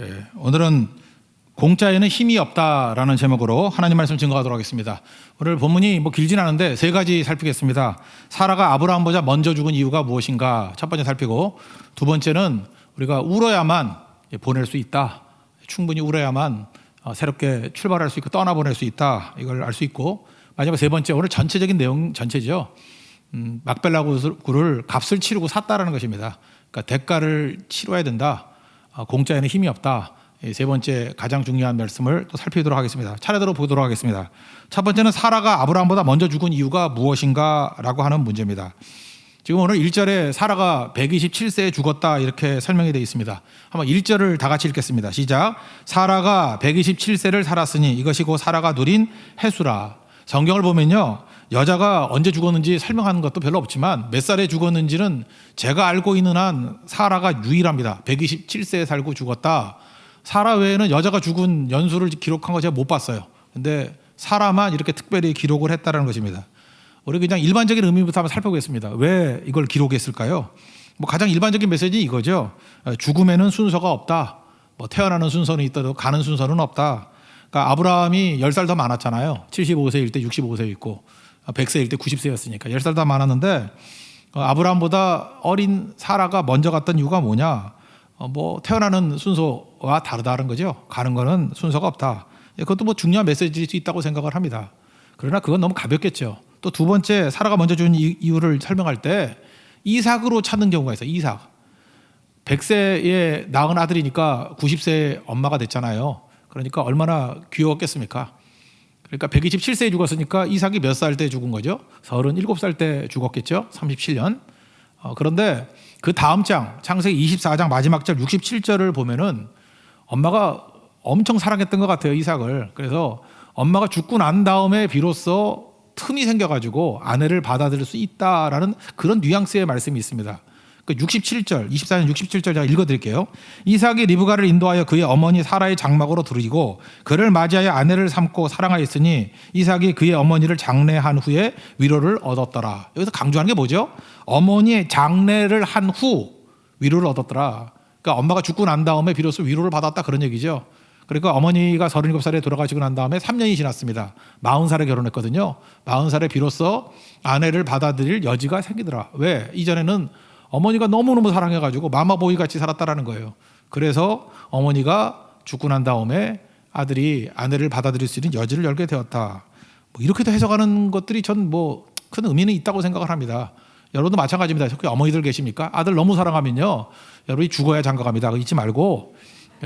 예, 오늘은 공짜에는 힘이 없다라는 제목으로 하나님 말씀 증거하도록 하겠습니다. 오늘 본문이 뭐 길진 않은데 세 가지 살피겠습니다. 사라가 아브라함보다 먼저 죽은 이유가 무엇인가 첫 번째 살피고 두 번째는 우리가 울어야만 보낼 수 있다. 충분히 울어야만 어, 새롭게 출발할 수 있고 떠나보낼 수 있다. 이걸 알 수 있고 마지막 세 번째 오늘 전체적인 내용 전체죠. 음, 막벨라구를 값을 치르고 샀다라는 것입니다. 그러니까 대가를 치러야 된다. 아, 공짜에는 힘이 없다. 이세 번째 가장 중요한 말씀을 또 살피도록 하겠습니다. 차례대로 보도록 하겠습니다. 첫 번째는 사라가 아브라함보다 먼저 죽은 이유가 무엇인가라고 하는 문제입니다. 지금 오늘 1절에 사라가 127세에 죽었다 이렇게 설명이 되어 있습니다. 한번 1절을 다 같이 읽겠습니다. 시작. 사라가 127세를 살았으니 이것이 곧 사라가 누린 해수라. 성경을 보면요. 여자가 언제 죽었는지 설명하는 것도 별로 없지만 몇 살에 죽었는지는 제가 알고 있는 한 사라가 유일합니다. 127세에 살고 죽었다. 사라 외에는 여자가 죽은 연수를 기록한 거 제가 못 봤어요. 근데 사라만 이렇게 특별히 기록을 했다라는 것입니다. 우리 그냥 일반적인 의미부터 한번 살펴보겠습니다. 왜 이걸 기록했을까요? 뭐 가장 일반적인 메시지 이거죠. 어, 죽음에는 순서가 없다. 뭐 태어나는 순서는 있더라도 가는 순서는 없다. 그러니까 아브라함이 10살 더 많았잖아요. 75세일 때 65세 있고 100세일 때 90세였으니까 10살 더 많았는데 어, 아브라함보다 어린 사라가 먼저 갔던 이유가 뭐냐? 어, 뭐 태어나는 순서와 다르다는 거죠. 가는 거는 순서가 없다. 예, 그것도 뭐 중요한 메시지일 수 있다고 생각을 합니다. 그러나 그건 너무 가볍겠죠. 또 두 번째 사라가 먼저 준 이- 이유를 설명할 때 이삭으로 찾는 경우가 있어요. 이삭. 100세에 낳은 아들이니까 90세 엄마가 됐잖아요. 그러니까 얼마나 귀여웠겠습니까? 그러니까 127세에 죽었으니까 이삭이 몇 살 때 죽은 거죠? 37살 때 죽었겠죠? 37년. 어, 그런데 그 다음 장 창세기 24장 마지막 절 67절을 보면은 엄마가 엄청 사랑했던 것 같아요 이삭을. 그래서 엄마가 죽고 난 다음에 비로소 틈이 생겨가지고 아내를 받아들일 수 있다라는 그런 뉘앙스의 말씀이 있습니다. 그 67절, 24년 67절 제가 읽어드릴게요. 이삭이 리브가를 인도하여 그의 어머니 사라의 장막으로 들이고 그를 맞이하여 아내를 삼고 사랑하였으니 이삭이 그의 어머니를 장례한 후에 위로를 얻었더라. 여기서 강조하는 게 뭐죠? 어머니의 장례를 한 후 위로를 얻었더라. 그러니까 엄마가 죽고 난 다음에 비로소 위로를 받았다 그런 얘기죠. 그러니까 어머니가 37살에 돌아가시고 난 다음에 3년이 지났습니다. 40살에 결혼했거든요. 40살에 비로소 아내를 받아들일 여지가 생기더라. 왜? 이전에는 어머니가 너무너무 사랑해가지고 마마보이 같이 살았다라는 거예요. 그래서 어머니가 죽고 난 다음에 아들이 아내를 받아들일 수 있는 여지를 열게 되었다. 뭐 이렇게도 해석하는 것들이 전 뭐 큰 의미는 있다고 생각을 합니다. 여러분도 마찬가지입니다. 어머니들 계십니까? 아들 너무 사랑하면요. 여러분이 죽어야 장가 갑니다. 그거 잊지 말고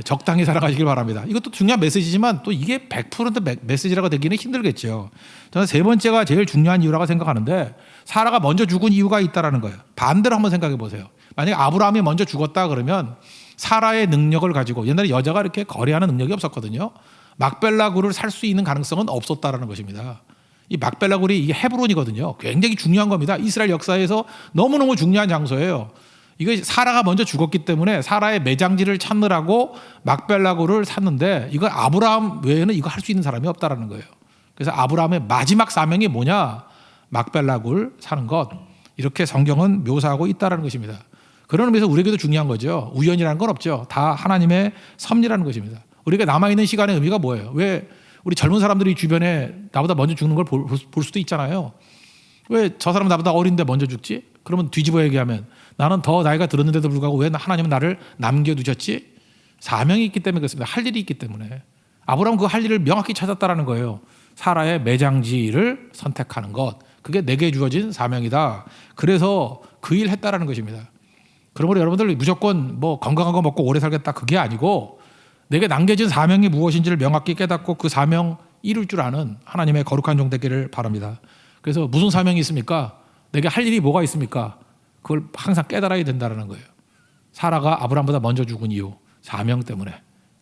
적당히 살아가시길 바랍니다. 이것도 중요한 메시지지만 또 이게 100% 메- 메시지라고 되기는 힘들겠죠. 저는 세 번째가 제일 중요한 이유라고 생각하는데 사라가 먼저 죽은 이유가 있다라는 거예요. 반대로 한번 생각해 보세요. 만약에 아브라함이 먼저 죽었다 그러면 사라의 능력을 가지고 옛날에 여자가 이렇게 거래하는 능력이 없었거든요. 막벨라 굴을 살 수 있는 가능성은 없었다라는 것입니다. 이 막벨라 굴이 이게 헤브론이거든요. 굉장히 중요한 겁니다. 이스라엘 역사에서 너무너무 중요한 장소예요. 이거 사라가 먼저 죽었기 때문에 사라의 매장지를 찾느라고 막벨라굴을 샀는데 이거 아브라함 외에는 이거 할 수 있는 사람이 없다라는 거예요. 그래서 아브라함의 마지막 사명이 뭐냐? 막벨라굴 사는 것. 이렇게 성경은 묘사하고 있다라는 것입니다. 그런 의미에서 우리에게도 중요한 거죠. 우연이라는 건 없죠. 다 하나님의 섭리라는 것입니다. 우리가 남아있는 시간의 의미가 뭐예요? 왜 우리 젊은 사람들이 주변에 나보다 먼저 죽는 걸 볼 수도 있잖아요. 왜 저 사람 나보다 어린데 먼저 죽지? 그러면 뒤집어 얘기하면 나는 더 나이가 들었는데도 불구하고 왜 하나님은 나를 남겨두셨지? 사명이 있기 때문에 그렇습니다. 할 일이 있기 때문에. 아브라함 그할 일을 명확히 찾았다라는 거예요. 사라의 매장지를 선택하는 것. 그게 내게 주어진 사명이다. 그래서 그 일 했다라는 것입니다. 그러므로 여러분들 무조건 뭐 건강한 거 먹고 오래 살겠다 그게 아니고 내게 남겨진 사명이 무엇인지를 명확히 깨닫고 그 사명 이룰 줄 아는 하나님의 거룩한 종 되기를 바랍니다. 그래서 무슨 사명이 있습니까? 내게 할 일이 뭐가 있습니까? 그걸 항상 깨달아야 된다는 거예요. 사라가 아브라함보다 먼저 죽은 이유 사명 때문에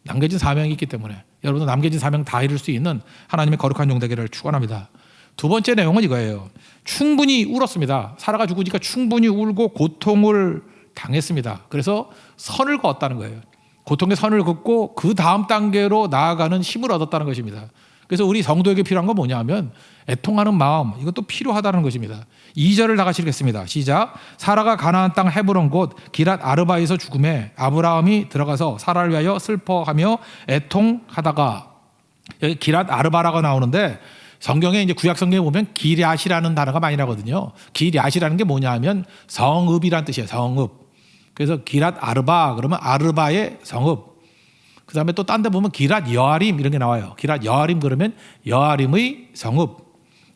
남겨진 사명이 있기 때문에 여러분도 남겨진 사명 다 이룰 수 있는 하나님의 거룩한 종 되기를 축원합니다. 두 번째 내용은 이거예요. 충분히 울었습니다. 사라가 죽으니까 충분히 울고 고통을 당했습니다. 그래서 선을 그었다는 거예요. 고통의 선을 긋고 그 다음 단계로 나아가는 힘을 얻었다는 것입니다. 그래서 우리 성도에게 필요한 건 뭐냐면 애통하는 마음 이것도 필요하다는 것입니다. 2절을 다 같이 읽겠습니다. 시작. 사라가 가나안 땅 헤브론 곧 기랏 아르바에서 죽음에 아브라함이 들어가서 사라를 위하여 슬퍼하며 애통하다가 여기 기랏 아르바라고 나오는데 성경에 이제 구약 성경에 보면 기랴시라는 단어가 많이 나거든요. 기랴시라는 게 뭐냐 하면 성읍이란 뜻이에요. 성읍. 그래서 기랏 아르바 그러면 아르바의 성읍. 그 다음에 또 딴 데 보면 기랏 여아림 이런 게 나와요. 기랏 여아림 그러면 여아림의 성읍.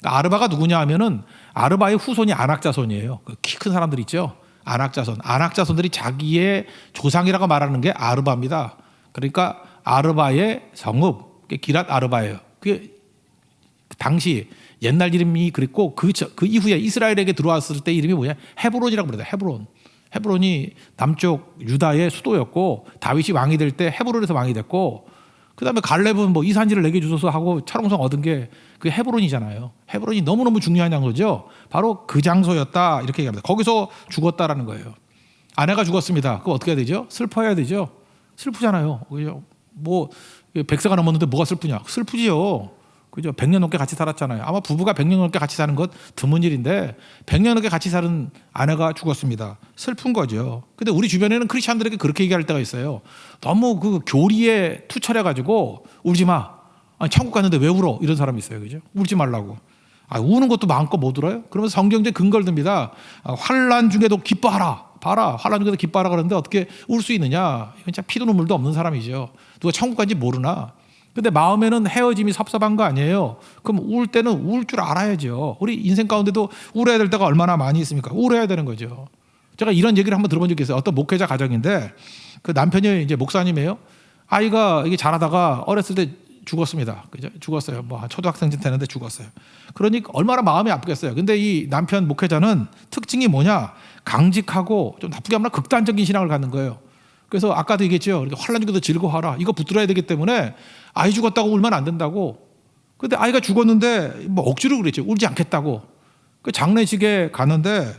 그러니까 아르바가 누구냐 하면은 아르바의 후손이 안악자손이에요. 그 키 큰 사람들 있죠. 안악자손. 안악자손들이 자기의 조상이라고 말하는 게 아르바입니다. 그러니까 아르바의 성읍. 기랏 아르바예요. 그게 당시 옛날 이름이 그랬고 그, 저- 그 이후에 이스라엘에게 들어왔을 때 이름이 뭐냐? 헤브론이라고 그래요. 헤브론. 헤브론이 남쪽 유다의 수도였고 다윗이 왕이 될 때 헤브론에서 왕이 됐고 그다음에 갈렙은 뭐 이산지를 내게 주소서 하고 철옹성 얻은 게 그 헤브론이잖아요. 헤브론이 너무너무 중요한 장소죠. 바로 그 장소였다 이렇게 얘기합니다. 거기서 죽었다라는 거예요. 아내가 죽었습니다. 그럼 어떻게 해야 되죠? 슬퍼해야 되죠. 슬프잖아요. 그죠? 뭐 백세가 넘었는데 뭐가 슬프냐? 슬프지요. 그죠? 100년 넘게 같이 살았잖아요. 아마 부부가 100년 넘게 같이 사는 것 드문 일인데 100년 넘게 같이 사는 아내가 죽었습니다. 슬픈 거죠. 근데 우리 주변에는 크리스천들에게 그렇게 얘기할 때가 있어요. 너무 그 교리에 투철해 가지고 울지 마. 아니 천국 갔는데 왜 울어? 이런 사람이 있어요. 그죠? 울지 말라고. 아, 우는 것도 마음껏 못 울어요? 그러면서 성경제 근거를 듭니다. 아, 환란 중에도 기뻐하라. 봐라. 환란 중에도 기뻐하라 그러는데 어떻게 울 수 있느냐? 이건 진짜 피도 눈물도 없는 사람이죠. 누가 천국 간지 모르나? 근데 마음에는 헤어짐이 섭섭한 거 아니에요. 그럼 울 때는 울 줄 알아야죠. 우리 인생 가운데도 울어야 될 때가 얼마나 많이 있습니까? 울어야 되는 거죠. 제가 이런 얘기를 한번 들어본 적이 있어요. 어떤 목회자 가정인데 그 남편이 이제 목사님이에요. 아이가 이게 자라다가 어렸을 때 죽었습니다. 그죠? 죽었어요. 뭐 초등학생 쯤 되는데 죽었어요. 그러니까 얼마나 마음이 아프겠어요. 근데 이 남편 목회자는 특징이 뭐냐? 강직하고 좀 나쁘게 하면 극단적인 신앙을 갖는 거예요. 그래서 아까도 얘기했죠. 이렇게 환란 중에도 즐거워하라. 이거 붙들어야 되기 때문에 아이 죽었다고 울면 안 된다고. 근데 아이가 죽었는데 뭐 억지로 그랬죠. 울지 않겠다고. 그 장례식에 가는데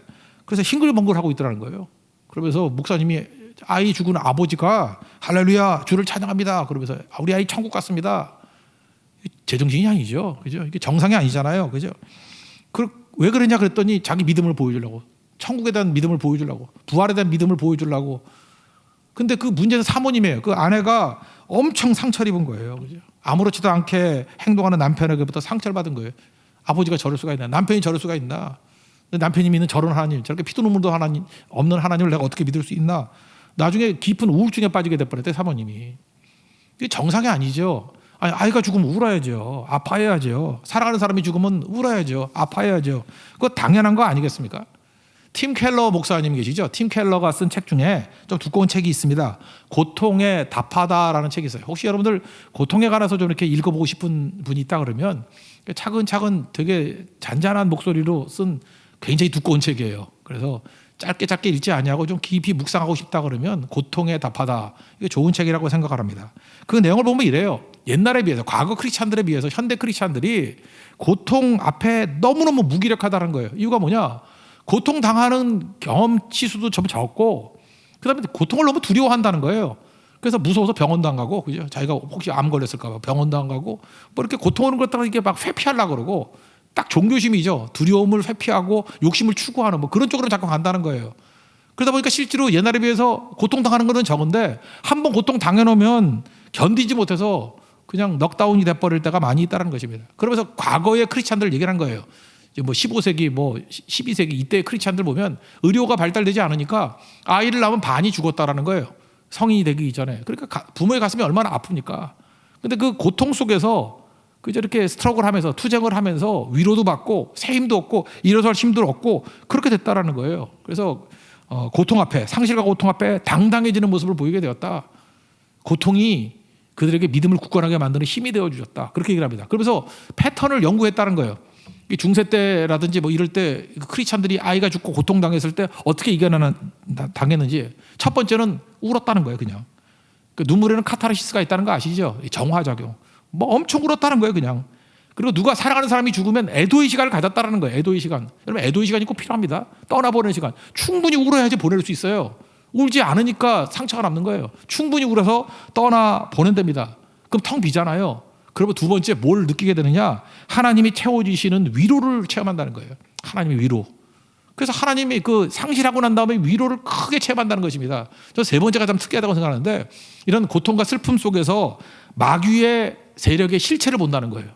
그래서 싱글벙글 하고 있더라는 거예요. 그러면서 목사님이 아이 죽은 아버지가 할렐루야 주를 찬양합니다. 그러면서 아, 우리 아이 천국 갔습니다. 제정신이 아니죠. 그죠? 이게 정상이 아니잖아요. 그죠? 그, 왜 그러냐 그랬더니 자기 믿음을 보여주려고. 천국에 대한 믿음을 보여주려고. 부활에 대한 믿음을 보여주려고. 근데 그 문제는 사모님이에요. 그 아내가 엄청 상처를 입은 거예요. 그죠? 아무렇지도 않게 행동하는 남편에게부터 상처를 받은 거예요. 아버지가 저럴 수가 있나? 남편이 저럴 수가 있나? 남편이 믿는 저런 하나님, 저렇게 피도 눈물도 하나님 없는 하나님을 내가 어떻게 믿을 수 있나? 나중에 깊은 우울증에 빠지게 돼버렸대 사모님이. 이게 정상이 아니죠. 아니, 아이가 죽으면 울어야죠. 아파해야죠. 사랑하는 사람이 죽으면 울어야죠. 아파해야죠. 그거 당연한 거 아니겠습니까? 팀 켈러 목사님 계시죠? 팀 켈러가 쓴 책 중에 좀 두꺼운 책이 있습니다. 고통에 답하다라는 책이 있어요. 혹시 여러분들 고통에 관해서 좀 이렇게 읽어보고 싶은 분이 있다 그러면 차근차근 되게 잔잔한 목소리로 쓴 굉장히 두꺼운 책이에요. 그래서 짧게 짧게 읽지 아니하고 좀 깊이 묵상하고 싶다 그러면 고통에 답하다 이거 좋은 책이라고 생각합니다. 그 내용을 보면 이래요. 옛날에 비해서 과거 크리스찬들에 비해서 현대 크리스찬들이 고통 앞에 너무너무 무기력하다는 거예요. 이유가 뭐냐? 고통 당하는 경험치 수도 좀 적고 그다음에 고통을 너무 두려워한다는 거예요. 그래서 무서워서 병원도 안 가고 그죠? 자기가 혹시 암 걸렸을까 봐 병원도 안 가고 뭐 이렇게 고통 오는 것 갖다가 이게 막 회피하려고 그러고 딱 종교심이죠. 두려움을 회피하고 욕심을 추구하는 뭐 그런 쪽으로 자꾸 간다는 거예요. 그러다 보니까 실제로 옛날에 비해서 고통 당하는 거는 적은데 한 번 고통 당해놓으면 견디지 못해서 그냥 넉다운이 돼버릴 때가 많이 있다는 것입니다. 그러면서 과거의 크리스찬들 얘기를 한 거예요. 뭐 15세기 뭐 12세기 이때 크리스찬들 보면 의료가 발달되지 않으니까 아이를 낳으면 반이 죽었다라는 거예요. 성인이 되기 이전에. 그러니까 가- 부모의 가슴이 얼마나 아픕니까? 근데 그 고통 속에서 그저 이렇게 스트럭을 하면서 투쟁을 하면서 위로도 받고 새 힘도 얻고 일어설 힘도 얻고 그렇게 됐다라는 거예요. 그래서 어, 고통 앞에 상실과 고통 앞에 당당해지는 모습을 보이게 되었다. 고통이 그들에게 믿음을 굳건하게 만드는 힘이 되어 주셨다. 그렇게 얘기를 합니다. 그러면서 패턴을 연구했다는 거예요. 이 중세 때라든지 뭐 이럴 때 크리스찬들이 아이가 죽고 고통 당했을 때 어떻게 이겨내는 당했는지 첫 번째는 울었다는 거예요, 그냥. 그 눈물에는 카타르시스가 있다는 거 아시죠? 이 정화작용. 뭐 엄청 울었다는 거예요, 그냥. 그리고 누가 사랑하는 사람이 죽으면 애도의 시간을 가졌다는 거예요. 애도의 시간. 여러분 애도의 시간이 꼭 필요합니다. 떠나보내는 시간. 충분히 울어야지 보낼 수 있어요. 울지 않으니까 상처가 남는 거예요. 충분히 울어서 떠나 보낸답니다. 그럼 텅 비잖아요. 그러면 두 번째 뭘 느끼게 되느냐? 하나님이 채워주시는 위로를 체험한다는 거예요. 하나님의 위로. 그래서 하나님이 그 상실하고 난 다음에 위로를 크게 체험한다는 것입니다. 저 세 번째가 좀 특이하다고 생각하는데 이런 고통과 슬픔 속에서 마귀의 세력의 실체를 본다는 거예요.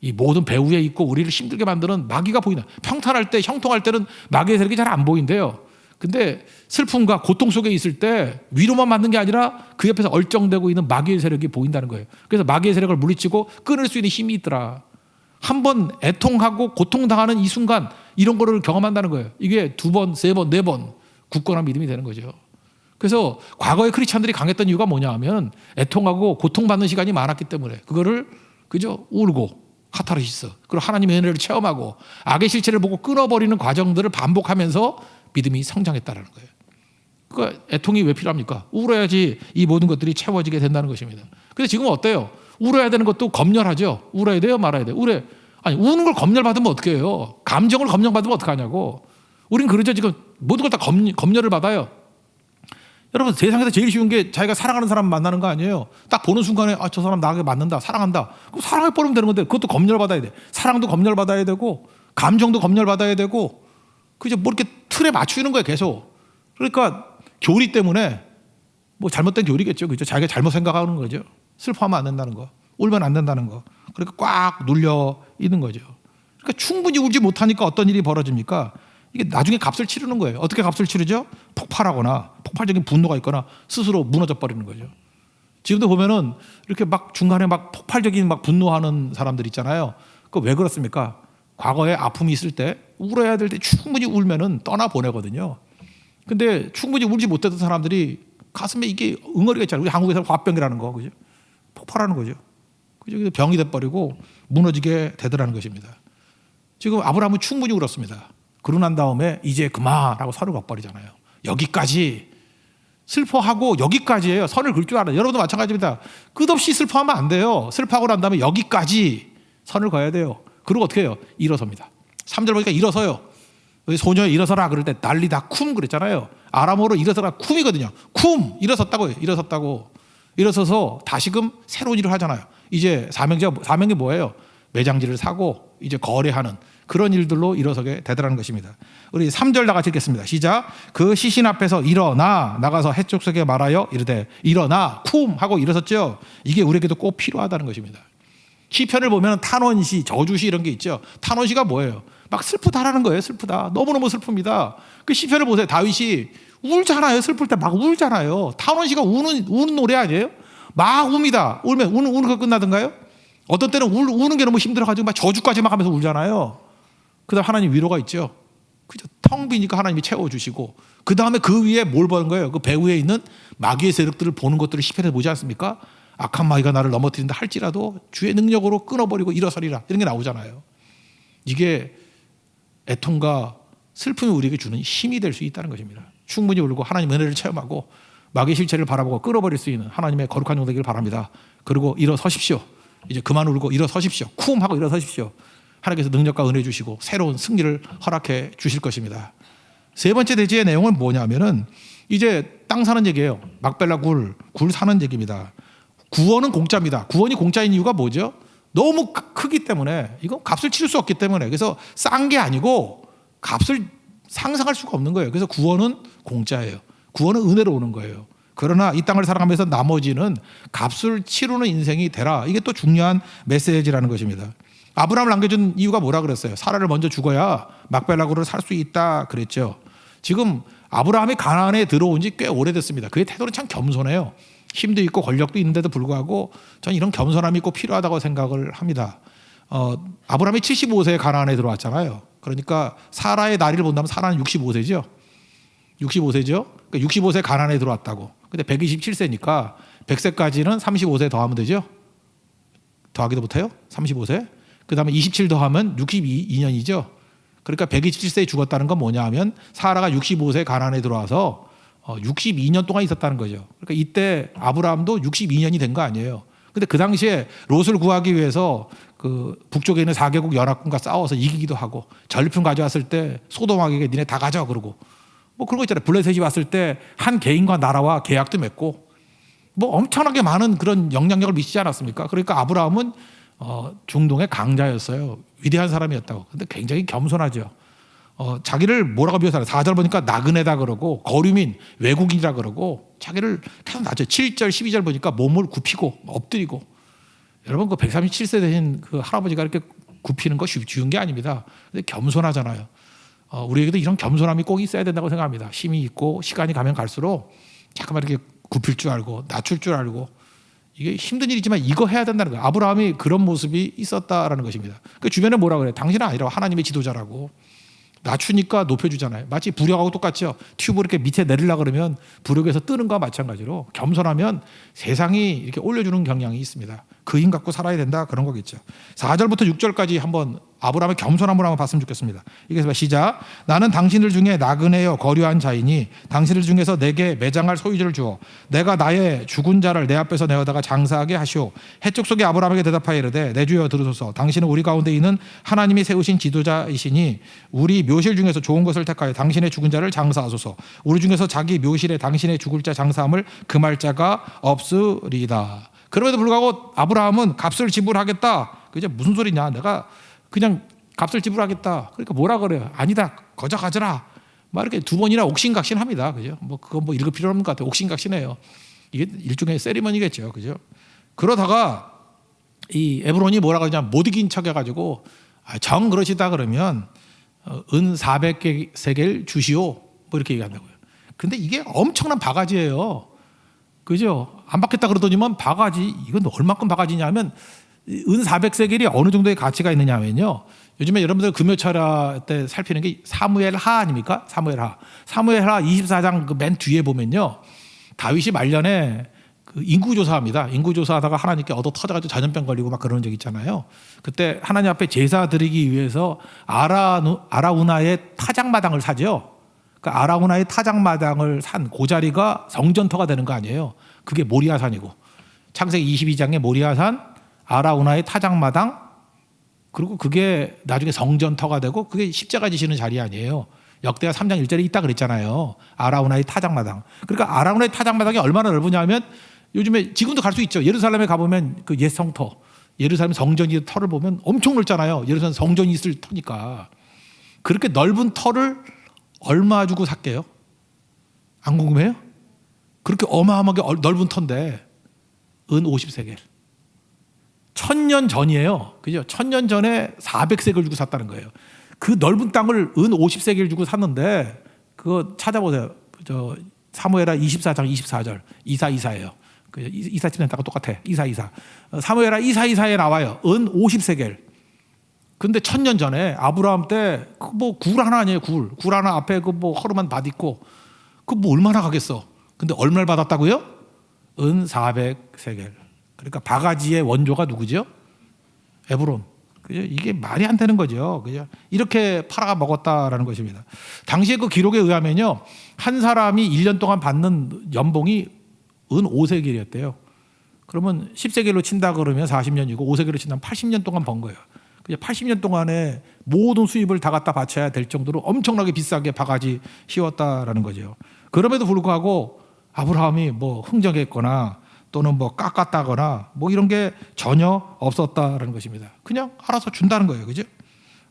이 모든 배후에 있고 우리를 힘들게 만드는 마귀가 보이나. 평탄할 때, 형통할 때는 마귀의 세력이 잘 안 보인대요. 근데 슬픔과 고통 속에 있을 때 위로만 받는 게 아니라 그 옆에서 얼쩡대고 있는 마귀의 세력이 보인다는 거예요. 그래서 마귀의 세력을 물리치고 끊을 수 있는 힘이 있더라. 한 번 애통하고 고통당하는 이 순간 이런 거를 경험한다는 거예요. 이게 두 번, 세 번, 네 번 굳건한 믿음이 되는 거죠. 그래서 과거의 크리스찬들이 강했던 이유가 뭐냐 하면 애통하고 고통받는 시간이 많았기 때문에 그거를 그죠? 울고 카타르시스 그리고 하나님의 은혜를 체험하고 악의 실체를 보고 끊어버리는 과정들을 반복하면서 믿음이 성장했다라는 거예요. 그 애통이 왜 필요합니까? 울어야지 이 모든 것들이 채워지게 된다는 것입니다. 근데 지금 어때요? 울어야 되는 것도 검열하죠. 울어야 돼요, 말아야 돼요. 울어 아니 우는 걸 검열 받으면 어떻게 해요? 감정을 검열 받으면 어떻게 하냐고. 우린 그러죠. 지금 모든 걸 다 검열을 받아요. 여러분 세상에서 제일 쉬운 게 자기가 사랑하는 사람 만나는 거 아니에요. 딱 보는 순간에 아 저 사람 나에게 맞는다, 사랑한다. 그럼 사랑해 버리면 되는 건데 그것도 검열 받아야 돼. 사랑도 검열 받아야 되고 감정도 검열 받아야 되고 그죠? 뭐 이렇게 틀에 맞추는 거예요, 계속. 그러니까 교리 때문에 뭐 잘못된 교리겠죠, 그죠? 자기가 잘못 생각하는 거죠. 슬퍼하면 안 된다는 거, 울면 안 된다는 거. 그러니까 꽉 눌려 있는 거죠. 그러니까 충분히 울지 못하니까 어떤 일이 벌어집니까? 이게 나중에 값을 치르는 거예요. 어떻게 값을 치르죠? 폭발하거나 폭발적인 분노가 있거나 스스로 무너져 버리는 거죠. 지금도 보면은 이렇게 막 중간에 막 폭발적인 막 분노하는 사람들 있잖아요. 그 왜 그렇습니까? 과거에 아픔이 있을 때 울어야 될 때 충분히 울면은 떠나 보내거든요. 근데 충분히 울지 못했던 사람들이 가슴에 이게 응어리가 있잖아요. 우리 한국에서 화병이라는 거 그죠? 폭발하는 거죠. 그죠? 병이 돼 버리고 무너지게 되더라는 것입니다. 지금 아브라함은 충분히 울었습니다. 그러고 난 다음에 이제 그만하고 선을 그어버리잖아요. 여기까지 슬퍼하고 여기까지예요. 선을 그을 줄 알아요. 여러분도 마찬가지입니다. 끝없이 슬퍼하면 안 돼요. 슬퍼하고 난 다음에 여기까지 선을 그어야 돼요. 그리고 어떻게 해요? 일어섭니다. 3절 보니까 일어서요. 소녀 일어서라 그럴 때 난리다 쿰 그랬잖아요. 아람어로 일어서라 쿰이거든요. 쿰 일어섰다고요. 일어섰다고. 일어서서 다시금 새로운 일을 하잖아요. 이제 사명자 사명이 뭐예요? 매장지를 사고 이제 거래하는 그런 일들로 일어서게 되더라는 것입니다. 우리 3절 다 같이 읽겠습니다. 시작. 그 시신 앞에서 일어나 나가서 해쪽 속에 말하여 이르되 일어나 쿰 하고 일어섰죠. 이게 우리에게도 꼭 필요하다는 것입니다. 시편을 보면 탄원시, 저주시 이런 게 있죠. 탄원시가 뭐예요? 막 슬프다라는 거예요. 슬프다. 너무너무 슬픕니다. 그 시편을 보세요. 다윗이 울잖아요. 슬플 때 막 울잖아요. 탄원시가 우는 우는 노래 아니에요? 막 웁니다. 울면 우는 우는 거 끝나던가요? 어떤 때는 울, 우는 게 너무 힘들어가지고 막 저주까지 막 하면서 울잖아요. 그다음 하나님 위로가 있죠. 그죠? 텅 비니까 하나님이 채워주시고 그 다음에 그 위에 뭘 보는 거예요? 그 배후에 있는 마귀의 세력들을 보는 것들을 시편에 보지 않습니까? 악한 마귀가 나를 넘어뜨린다 할지라도 주의 능력으로 끊어버리고 일어서리라 이런 게 나오잖아요. 이게 애통과 슬픔이 우리에게 주는 힘이 될 수 있다는 것입니다. 충분히 울고 하나님 은혜를 체험하고 마귀의 실체를 바라보고 끌어버릴 수 있는 하나님의 거룩한 용 되기를 바랍니다. 그리고 일어서십시오. 이제 그만 울고 일어서십시오. 쿵 하고 일어서십시오. 하나님께서 능력과 은혜 주시고 새로운 승리를 허락해 주실 것입니다. 세 번째 대지의 내용은 뭐냐면은 이제 땅 사는 얘기예요. 막벨라 굴, 굴 사는 얘기입니다. 구원은 공짜입니다. 구원이 공짜인 이유가 뭐죠? 너무 크기 때문에 이건 값을 치를 수 없기 때문에 그래서 싼 게 아니고 값을 상상할 수가 없는 거예요. 그래서 구원은 공짜예요. 구원은 은혜로 오는 거예요. 그러나 이 땅을 살아가면서 나머지는 값을 치르는 인생이 되라. 이게 또 중요한 메시지라는 것입니다. 아브라함을 남겨준 이유가 뭐라 그랬어요? 사라를 먼저 죽어야 막벨라고를 살 수 있다 그랬죠. 지금 아브라함이 가나안에 들어온 지 꽤 오래됐습니다. 그의 태도는 참 겸손해요. 힘도 있고 권력도 있는데도 불구하고 저는 이런 겸손함이 꼭 필요하다고 생각을 합니다. 어, 아브라함이 75세에 가나안에 들어왔잖아요. 그러니까 사라의 나이를 본다면 사라는 65세죠. 65세죠. 그러니까 65세 가나안에 들어왔다고. 근데 127세니까 100세까지는 35세 더하면 되죠. 더하기도 못해요? 35세? 그 다음에 27 더하면 62년이죠. 그러니까 127세에 죽었다는 건 뭐냐 하면 사라가 65세 가난에 들어와서 62년 어, 동안 있었다는 거죠. 그러니까 이때 아브라함도 62년이 된 거 아니에요. 근데 그 당시에 롯을 구하기 위해서 그 북쪽에 있는 4개국 연합군과 싸워서 이기기도 하고 전리품 가져왔을 때 소돔왕에게 니네 다 가져 그러고 뭐 그런 거 있잖아요. 블레셋이 왔을 때 한 개인과 나라와 계약도 맺고 뭐 엄청나게 많은 그런 영향력을 미치지 않았습니까? 그러니까 아브라함은 어, 중동의 강자였어요. 위대한 사람이었다고. 근데 굉장히 겸손하죠. 어, 자기를 뭐라고 비교하나 4절 보니까 나그네다 그러고 거류민 외국인이라 그러고 자기를 계속 낮춰 7절 12절 보니까 몸을 굽히고 엎드리고 여러분 그 137세 되신 그 할아버지가 이렇게 굽히는 거 쉬- 쉬운 게 아닙니다. 근데 겸손하잖아요. 어, 우리에게도 이런 겸손함이 꼭 있어야 된다고 생각합니다. 힘이 있고 시간이 가면 갈수록 잠깐만 이렇게 굽힐 줄 알고 낮출 줄 알고 이게 힘든 일이지만 이거 해야 된다는 거예요. 아브라함이 그런 모습이 있었다라는 것입니다. 그 주변에 뭐라 그래? 당신은 아니라 하나님의 지도자라고. 낮추니까 높여주잖아요. 마치 부력하고 똑같죠. 튜브 이렇게 밑에 내리려 그러면 부력에서 뜨는 거와 마찬가지로 겸손하면 세상이 이렇게 올려주는 경향이 있습니다. 그 힘 갖고 살아야 된다 그런 거겠죠. 4절부터 6절까지 한번 아브라함의 겸손함을 한번 봤으면 좋겠습니다. 이게 시작. 나는 당신들 중에 나그네여 거류한 자이니 당신들 중에서 내게 매장할 소유지를 주어 내가 나의 죽은 자를 내 앞에서 내어다가 장사하게 하시오. 해쪽 속에 아브라함에게 대답하여 이르되 내 주여 들으소서 당신은 우리 가운데 있는 하나님이 세우신 지도자이시니 우리 묘실 중에서 좋은 것을 택하여 당신의 죽은 자를 장사하소서. 우리 중에서 자기 묘실에 당신의 죽을 자 장사함을 금할 자가 없으리다. 그럼에도 불구하고 아브라함은 값을 지불하겠다. 그게 무슨 소리냐? 내가 그냥 값을 지불하겠다. 그러니까 뭐라 그래요? 아니다. 거저 가져라. 막 이렇게 두 번이나 옥신각신합니다. 그죠? 뭐 그거 뭐 읽을 필요 없는 것 같아요. 옥신각신해요. 이게 일종의 세리머니겠죠. 그죠? 그러다가 이 에브론이 뭐라 그러냐 못 이긴 척 해가지고 아, 정 그러시다 그러면 어, 은 400개 세계를 주시오 뭐 이렇게 얘기한다고요. 근데 이게 엄청난 바가지예요. 그죠? 안 받겠다 그러더니만 바가지 이건 얼마큼 바가지냐면 은 400세겔이 어느 정도의 가치가 있느냐면요. 요즘에 여러분들 금요철야 때 살피는 게 사무엘 하 아닙니까? 사무엘 하. 사무엘 하 24장 그 맨 뒤에 보면요. 다윗이 말년에 그 인구 조사합니다. 인구 조사하다가 하나님께 얻어 터져가지고 전염병 걸리고 막 그런 적 있잖아요. 그때 하나님 앞에 제사 드리기 위해서 아라 아라우나의 타작마당을 사죠. 그 아라우나의 타작마당을 산그 자리가 성전터가 되는 거 아니에요. 그게 모리아산이고 창세기 22장에 모리아산 아라우나의 타작마당 그리고 그게 나중에 성전터가 되고 그게 십자가 지시는 자리 아니에요. 역대하 3장 1절에 있다 그랬잖아요. 아라우나의 타작마당. 그러니까 아라우나의 타작마당이 얼마나 넓으냐면 요즘에 지금도 갈 수 있죠. 예루살렘에 가보면 그 옛 성터, 예루살렘 성전이 터를 보면 엄청 넓잖아요. 예루살렘 성전이 있을 터니까. 그렇게 넓은 터를 얼마 주고 샀게요? 안 궁금해요? 그렇게 어마어마하게 얼- 넓은 터인데 은 50세겔. 천년 전이에요. 그죠? 천년 전에 400세겔 주고 샀다는 거예요. 그 넓은 땅을 은 50세겔 주고 샀는데 그거 찾아보세요. 저 사무엘하 24장 24절 이사 이사예요. 그 이- 이사 지낸다고 똑같아. 이사 이사. 어, 사무엘하 이사 이사에 나와요. 은 50세겔. 근데 천년 전에 아브라함 때그뭐굴 하나 아니에요 굴. 굴 하나 앞에 그 뭐 허름한 밭 있고 그 뭐 얼마나 가겠어. 근데 얼마를 받았다고요? 은 400세겔. 그러니까 바가지의 원조가 누구죠? 에브론. 그죠? 이게 말이 안 되는 거죠. 그죠? 이렇게 팔아 먹었다라는 것입니다. 당시에 그 기록에 의하면요. 한 사람이 1년 동안 받는 연봉이 은 5세겔이었대요. 그러면 10세겔로 친다 그러면 40년이고 5세겔로 친다면 80년 동안 번 거예요. 그냥 80년 동안에 모든 수입을 다 갖다 바쳐야 될 정도로 엄청나게 비싸게 바가지 씌웠다라는 거죠. 그럼에도 불구하고 아브라함이 뭐 흥정했거나 또는 뭐 깎았다거나 뭐 이런 게 전혀 없었다라는 것입니다. 그냥 알아서 준다는 거예요. 그죠?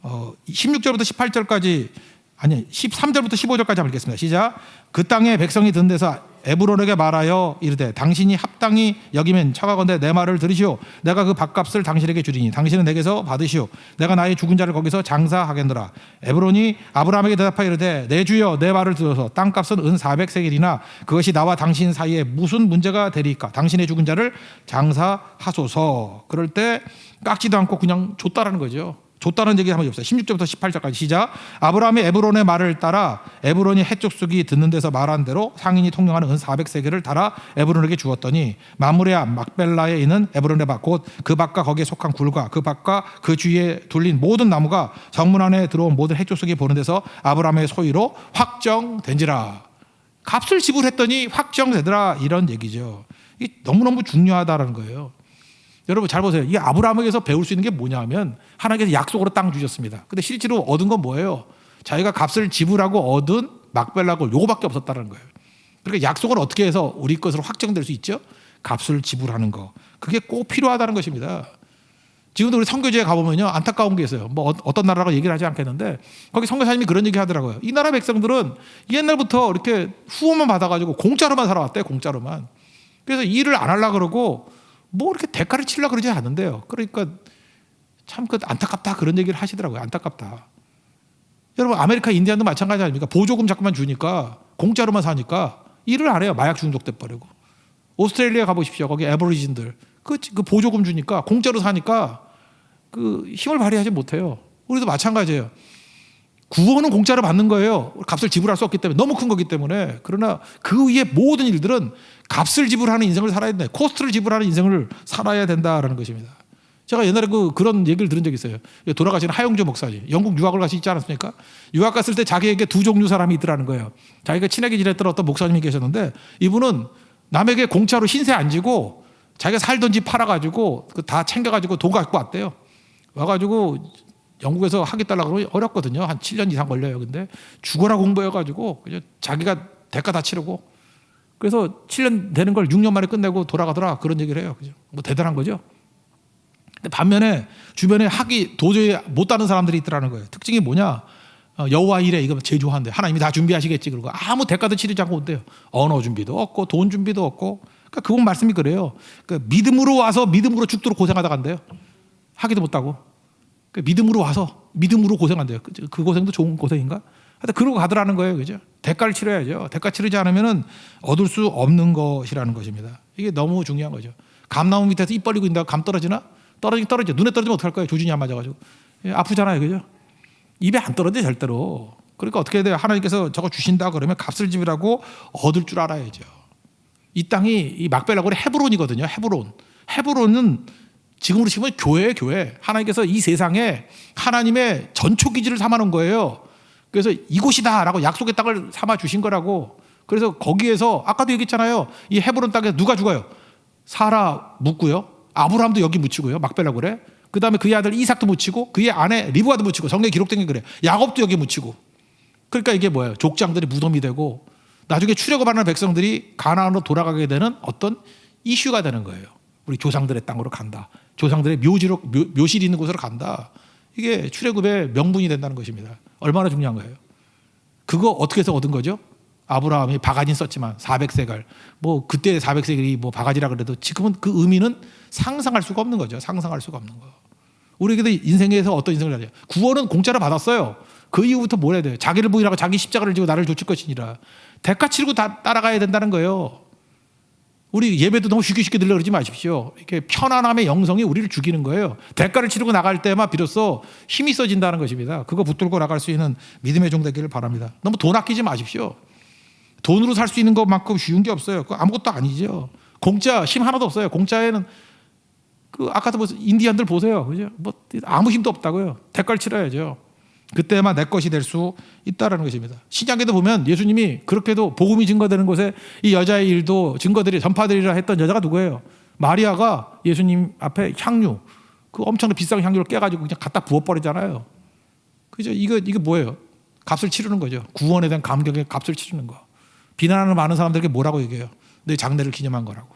어, 16절부터 18절까지 아니 13절부터 15절까지 한번 읽겠습니다. 시작. 그 땅에 백성이 든 데서 에브론에게 말하여 이르되 당신이 합당히 여기면 차가건대 내 말을 들으시오. 내가 그 밥값을 당신에게 주리니 당신은 내게서 받으시오. 내가 나의 죽은 자를 거기서 장사하겠노라. 에브론이 아브라함에게 대답하여 이르되 내 주여 내 말을 들어서 땅값은 은 400세겔이나 그것이 나와 당신 사이에 무슨 문제가 되리까? 당신의 죽은 자를 장사하소서. 그럴 때 깎지도 않고 그냥 줬다라는 거죠. 줬다는 얘기 한번 해봅시다. 16절부터 18절까지 시작. 아브라함이 에브론의 말을 따라 에브론이 해쪽 속이 듣는 데서 말한 대로 상인이 통용하는 은 400세겔을 달아 에브론에게 주었더니 마무레아 막벨라에 있는 에브론의 밭 곧 그 밭과 거기에 속한 굴과 그 밭과 그 주위에 둘린 모든 나무가 정문 안에 들어온 모든 해쪽 속이 보는 데서 아브라함의 소유로 확정된지라. 값을 지불했더니 확정되더라 이런 얘기죠. 이 너무너무 중요하다라는 거예요. 여러분 잘 보세요. 이 아브라함에게서 배울 수 있는 게 뭐냐면 하나님께서 약속으로 땅 주셨습니다. 근데 실제로 얻은 건 뭐예요? 자기가 값을 지불하고 얻은 막벨라고 요거밖에 없었다는 거예요. 그러니까 약속을 어떻게 해서 우리 것으로 확정될 수 있죠? 값을 지불하는 거. 그게 꼭 필요하다는 것입니다. 지금도 우리 선교지에 가보면요 안타까운 게 있어요. 뭐 어- 어떤 나라라고 얘기를 하지 않겠는데 거기 선교사님이 그런 얘기 하더라고요. 이 나라 백성들은 옛날부터 이렇게 후원만 받아가지고 공짜로만 살아왔대 공짜로만. 그래서 일을 안 하려 그러고 뭐 이렇게 대가를 치려 그러지 않는데요. 그러니까 참 그 안타깝다 그런 얘기를 하시더라고요. 안타깝다. 여러분 아메리카 인디안도 마찬가지 아닙니까? 보조금 자꾸만 주니까 공짜로만 사니까 일을 안 해요. 마약 중독돼 버리고. 오스트레일리아 가보십시오. 거기 에버리진들 그, 그 보조금 주니까 공짜로 사니까 그 힘을 발휘하지 못해요. 우리도 마찬가지예요. 구원은 공짜로 받는 거예요. 값을 지불할 수 없기 때문에 너무 큰 거기 때문에 그러나 그 위에 모든 일들은 값을 지불하는 인생을 살아야 된다. 코스트를 지불하는 인생을 살아야 된다라는 것입니다. 제가 옛날에 그 그런 얘기를 들은 적이 있어요. 돌아가신 하용조 목사님, 영국 유학을 가시 있지 않았습니까? 유학 갔을 때 자기에게 두 종류 사람이 있더라는 거예요. 자기가 친하게 지냈던 어떤 목사님이 계셨는데 이분은 남에게 공짜로 신세 안 지고 자기가 살던 집 팔아가지고 그다 챙겨가지고 돈 갖고 왔대요. 와가지고 영국에서 달라고 그러면 어렵거든요. 한 7년 이상 걸려요. 근데 죽어라 공부해가지고 그냥 자기가 대가 다 치르고 그래서 7년 되는 걸 6년 만에 끝내고 돌아가더라 그런 얘기를 해요. 그죠? 뭐 대단한 거죠. 근데 반면에 주변에 학위 도저히 못 따는 사람들이 있더라는 거예요. 특징이 뭐냐? 어, 여호와 일에 이거 좋아한대. 하나님이 다 준비하시겠지. 그러고 아무 대가도 치르지 않고 온대요. 언어 준비도 없고 돈 준비도 없고. 그러니까 그분 말씀이 그래요. 그 믿음으로 와서 믿음으로 죽도록 고생하다 간대요. 하기도 못하고. 그 믿음으로 와서 믿음으로 고생한대요. 그, 그 고생도 좋은 고생인가? 하여튼 그러고 가더라는 거예요. 그죠? 대가를 치러야죠. 대가 치르지 않으면은 얻을 수 없는 것이라는 것입니다. 이게 너무 중요한 거죠. 감나무 밑에서 입 벌리고 있다가 감 떨어지나? 떨어지긴 떨어져. 눈에 떨어지면 어떡할 거예요? 조준이 안 맞아가지고. 예, 아프잖아요. 그죠? 입에 안 떨어져 절대로. 그러니까 어떻게 해야 돼요? 하나님께서 저거 주신다 그러면 값을 지불하고 얻을 줄 알아야죠. 이 땅이 이 막벨라고 헤브론이거든요. 헤브론. 헤브론은 지금으로 치면 교회예요, 교회. 하나님께서 이 세상에 하나님의 전초 기지를 삼아 놓은 거예요. 그래서 이곳이다라고 약속의 땅을 삼아 주신 거라고. 그래서 거기에서 아까도 얘기했잖아요. 이 헤브론 땅에 누가 죽어요? 사라 묻고요. 아브라함도 여기 묻히고요. 막벨라 그래. 그다음에 그의 아들 이삭도 묻히고 그의 아내 리브아도 묻히고 성경에 기록된 게 그래. 야곱도 여기 묻히고. 그러니까 이게 뭐예요? 족장들이 무덤이 되고 나중에 출애굽하는 백성들이 가나안으로 돌아가게 되는 어떤 이슈가 되는 거예요. 우리 조상들의 땅으로 간다. 조상들의 묘지로 묘, 묘실 있는 곳으로 간다. 이게 출애굽의 명분이 된다는 것입니다. 얼마나 중요한 거예요. 그거 어떻게 해서 얻은 거죠? 아브라함이 바가지 썼지만 400세갈 뭐 그때 400세갈이 뭐 바가지라 그래도 지금은 그 의미는 상상할 수가 없는 거죠. 상상할 수가 없는 거. 우리에게도 인생에서 어떤 인생을 돼요? 구원은 공짜로 받았어요. 그 이후부터 뭘 해야 돼요? 자기를 부인하고 자기 십자가를 지고 나를 좇을 것이니라. 대가 치르고 다 따라가야 된다는 거예요. 우리 예배도 너무 쉽게 쉽게 들려 그러지 마십시오. 이렇게 편안함의 영성이 우리를 죽이는 거예요. 대가를 치르고 나갈 때만 비로소 힘이 써진다는 것입니다. 그거 붙들고 나갈 수 있는 믿음의 종 되기를 바랍니다. 너무 돈 아끼지 마십시오. 돈으로 살 수 있는 것만큼 쉬운 게 없어요. 그 아무것도 아니죠. 공짜 힘 하나도 없어요. 공짜에는 그 아까도 뭐 인디안들 보세요. 그죠? 뭐 아무 힘도 없다고요. 대가를 치러야죠. 그때만 내 것이 될 수 있다라는 것입니다. 신약에도 보면 예수님이 그렇게도 복음이 증거되는 곳에 이 여자의 일도 증거들이 전파들이라 했던 여자가 누구예요? 마리아가 예수님 앞에 향유 그 엄청나게 비싼 향유를 깨가지고 그냥 갖다 부어버리잖아요. 그죠? 이거 이게 뭐예요? 값을 치르는 거죠. 구원에 대한 감격의 값을 치르는 거. 비난하는 많은 사람들에게 뭐라고 얘기해요? 내 장래를 기념한 거라고.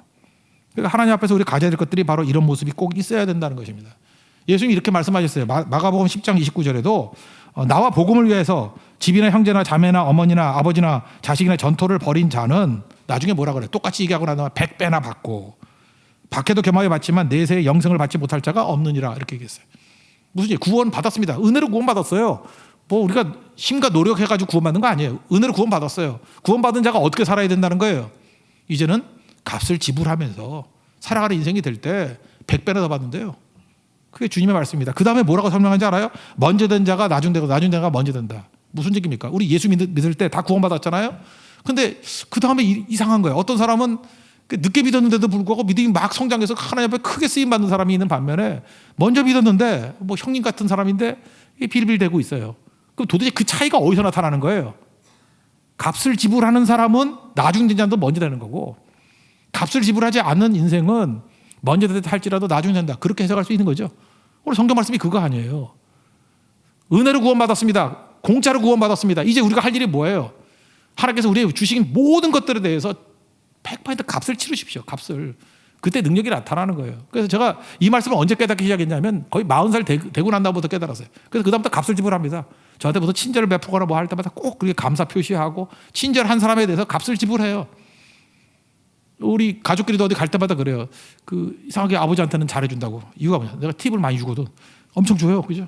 그러니까 하나님 앞에서 우리 가져야 될 것들이 바로 이런 모습이 꼭 있어야 된다는 것입니다. 예수님이 이렇게 말씀하셨어요. 마, 마가복음 10장 29절에도 어, 나와 복음을 위해서 집이나 형제나 자매나 어머니나 아버지나 자식이나 전토를 벌인 자는 나중에 뭐라 그래? 똑같이 얘기하고 나면 100배나 받고 박해도 겸하여 받지만 내세의 영생을 받지 못할 자가 없느니라 이렇게 얘기했어요. 무슨 얘기? 구원 받았습니다. 은혜로 구원 받았어요. 뭐 우리가 힘과 노력해 가지고 구원 받는 거 아니에요. 은혜로 구원 받았어요. 구원 받은 자가 어떻게 살아야 된다는 거예요. 이제는 값을 지불하면서 살아가는 인생이 될 때 100배나 더 받는데요. 그게 주님의 말씀입니다. 그 다음에 뭐라고 설명하는지 알아요? 먼저 된 자가 나중 되고 나중 된 자가 먼저 된다. 무슨 얘기입니까? 우리 예수 믿을 때 다 구원받았잖아요. 근데 그 다음에 이상한 거예요. 어떤 사람은 그 늦게 믿었는데도 불구하고 믿음이 막 성장해서 하나님 앞에 크게 쓰임 받는 사람이 있는 반면에 먼저 믿었는데 뭐 형님 같은 사람인데 빌빌대고 있어요. 그럼 도대체 그 차이가 어디서 나타나는 거예요? 값을 지불하는 사람은 나중 된 자도 먼저 되는 거고 값을 지불하지 않는 인생은 먼저 할지라도 나중에 된다. 그렇게 해석할 수 있는 거죠. 오늘 성경 말씀이 그거 아니에요. 은혜로 구원받았습니다. 공짜로 구원받았습니다. 이제 우리가 할 일이 뭐예요? 하나님께서 우리에게 주신 모든 것들에 대해서 100% 값을 치르십시오. 값을. 그때 능력이 나타나는 거예요. 그래서 제가 이 말씀을 언제 깨닫기 시작했냐면 거의 40살 되고, 되고 난 다음부터 깨달았어요. 그래서 그다음부터 값을 지불합니다. 저한테 무슨 친절을 베푸거나 뭐 할 때마다 꼭 그렇게 감사 표시하고 친절한 사람에 대해서 값을 지불해요. 우리 가족끼리도 어디 갈 때마다 그래요. 그 이상하게 아버지한테는 잘해준다고 이유가 뭐냐? 내가 팁을 많이 주거든. 엄청 줘요, 그죠?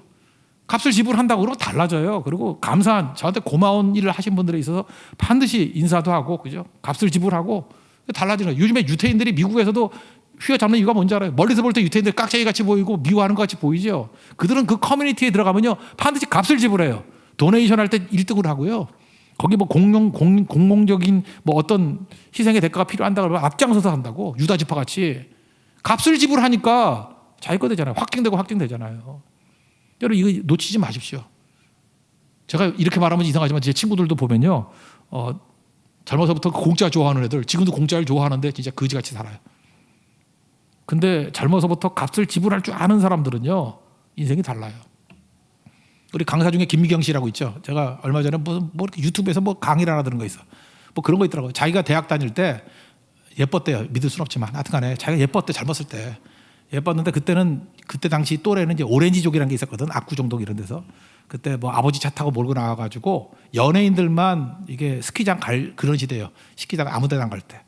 값을 지불한다고 그러면 달라져요. 그리고 감사한 저한테 고마운 일을 하신 분들에 있어서 반드시 인사도 하고, 그죠? 값을 지불하고 달라지는 거예요. 요즘에 유태인들이 미국에서도 휘어 잡는 이유가 뭔지 알아요? 멀리서 볼 때 유태인들 깍쟁이 같이 보이고 미워하는 것 같이 보이죠. 그들은 그 커뮤니티에 들어가면요 반드시 값을 지불해요. 도네이션 할 때 1등을 하고요. 거기 뭐 공룡 공, 공공적인 뭐 어떤 희생의 대가가 필요한다 그러면 앞장서서 한다고 유다 지파 같이 값을 지불하니까 자기 거 되잖아요. 확증되고 확증되잖아요. 여러분 이거 놓치지 마십시오. 제가 이렇게 말하면 이상하지만 제 친구들도 보면요. 어, 젊어서부터 공짜 좋아하는 애들 지금도 공짜를 좋아하는데 진짜 거지같이 살아요. 근데 젊어서부터 값을 지불할 줄 아는 사람들은요 인생이 달라요. 우리 강사 중에 김미경 씨라고 있죠. 제가 얼마 전에 뭐, 뭐 이렇게 유튜브에서 뭐 강의를 하나 들은 거 있어. 뭐 그런 거 있더라고요. 자기가 대학 다닐 때 예뻤대요. 믿을 순 없지만 하여튼 간에 자기가 예뻤대 젊었을 때 예뻤는데 그때는 그때 당시 또래는 이제 오렌지족이라는 게 있었거든. 압구정동 이런 데서 그때 뭐 아버지 차 타고 몰고 나와 가지고 연예인들만 이게 스키장 갈 그런 시대예요. 스키장 아무 데나 안갈 때.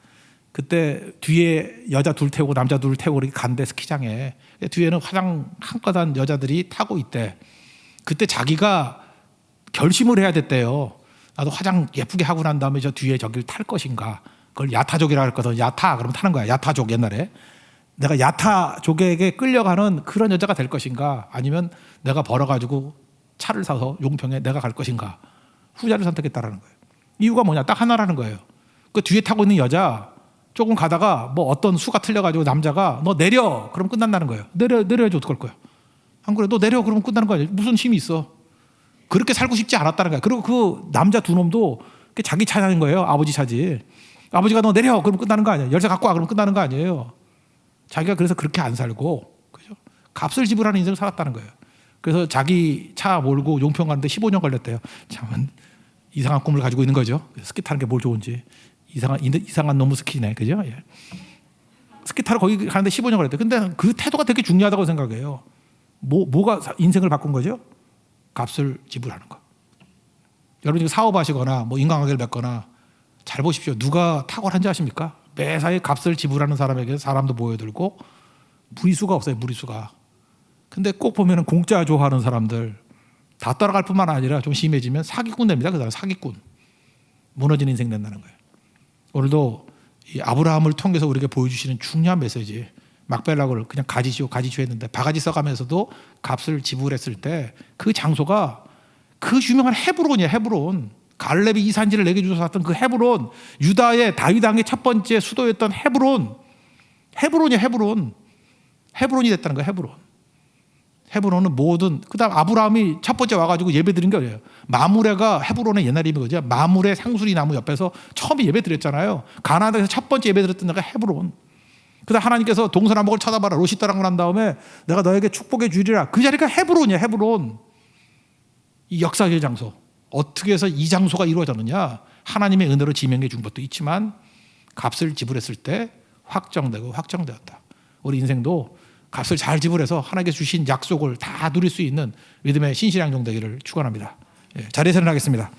그때 뒤에 여자 둘 태우고 남자 둘 태우고 이렇게 간대 스키장에 뒤에는 화장 한가단 여자들이 타고 있대. 그때 자기가 결심을 해야 됐대요. 나도 화장 예쁘게 하고 난 다음에 저 뒤에 저길 탈 것인가. 그걸 야타족이라 했거든. 야타 그러면 타는 거야. 야타족 옛날에. 내가 야타족에게 끌려가는 그런 여자가 될 것인가. 아니면 내가 벌어가지고 차를 사서 용평에 내가 갈 것인가. 후자를 선택했다라는 거예요. 이유가 뭐냐? 딱 하나라는 거예요. 그 뒤에 타고 있는 여자 조금 가다가 뭐 어떤 수가 틀려가지고 남자가 너 내려 그럼 끝난다는 거예요. 내려 내려야지 어떡할 거야? 안 그래 너 내려 그러면 끝나는 거 아니야? 무슨 힘이 있어? 그렇게 살고 싶지 않았다는 거야. 그리고 그 남자 두 놈도 자기 차인 거예요. 아버지 차지. 아버지가 너 내려 그러면 끝나는 거 아니야? 열쇠 갖고 와 그러면 끝나는 거 아니에요. 자기가 그래서 그렇게 안 살고 그죠? 값을 지불하는 인생을 살았다는 거예요. 그래서 자기 차 몰고 용평 가는데 15년 걸렸대요. 참 이상한 꿈을 가지고 있는 거죠. 스키 타는 게 뭘 좋은지. 이상한 이상한 놈의 스키네, 그죠? 예. 스키 타러 거기 가는데 15년 걸렸대. 근데 그 태도가 되게 중요하다고 생각해요. 뭐 뭐가 인생을 바꾼 거죠? 값을 지불하는 거. 여러분 사업하시거나 뭐 인간관계를 맺거나 잘 보십시오. 누가 탁월한지 아십니까? 매사에 값을 지불하는 사람에게 사람도 모여들고 무리수가 없어요. 무리수가. 근데 꼭 보면은 공짜 좋아하는 사람들 다 따라갈 뿐만 아니라 좀 심해지면 사기꾼 됩니다. 그 사람 사기꾼. 무너진 인생 된다는 거예요. 오늘도 이 아브라함을 통해서 우리에게 보여주시는 중요한 메시지. 막벨락을 그냥 가지시오 가지시오 했는데 바가지 써가면서도 값을 지불했을 때 그 장소가 그 유명한 헤브론이야 헤브론 갈렙이 이 산지를 내게 주셔서 샀던 그 헤브론 유다의 다윗 왕의 첫 번째 수도였던 헤브론 헤브론이야 헤브론 헤브론이 됐다는 거야 헤브론 헤브론은 모든 그다음 아브라함이 첫 번째 와가지고 예배 드린 게 아니에요. 마무레가 헤브론의 옛날 이름이거든요. 마무레 상수리 나무 옆에서 처음에 예배 드렸잖아요. 가나다에서 첫 번째 예배 드렸던 데가 헤브론. 그다음 하나님께서 동서남북을 쳐다봐라 떠난 한 다음에 내가 너에게 축복해 주리라. 그 자리가 헤브론이야 헤브론. 이 역사의 장소. 어떻게 해서 이 장소가 이루어졌느냐? 하나님의 은혜로 지명해 준 것도 있지만 값을 지불했을 때 확정되고 확정되었다. 우리 인생도 값을 잘 지불해서 하나님께 주신 약속을 다 누릴 수 있는 믿음의 신실양종 되기를 축원합니다. 예, 자리에서 일어나겠습니다.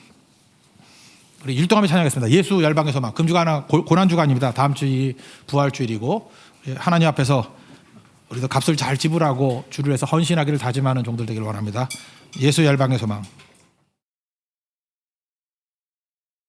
우리 율동하며 찬양하겠습니다. 예수 소망. 금주가 고난 주가 아닙니다. 다음 주이 부활 주일이고 예, 하나님 앞에서 우리도 값을 잘 지불하고 주를 위해서 헌신하기를 다짐하는 종들 되기를 원합니다. 예수 소망.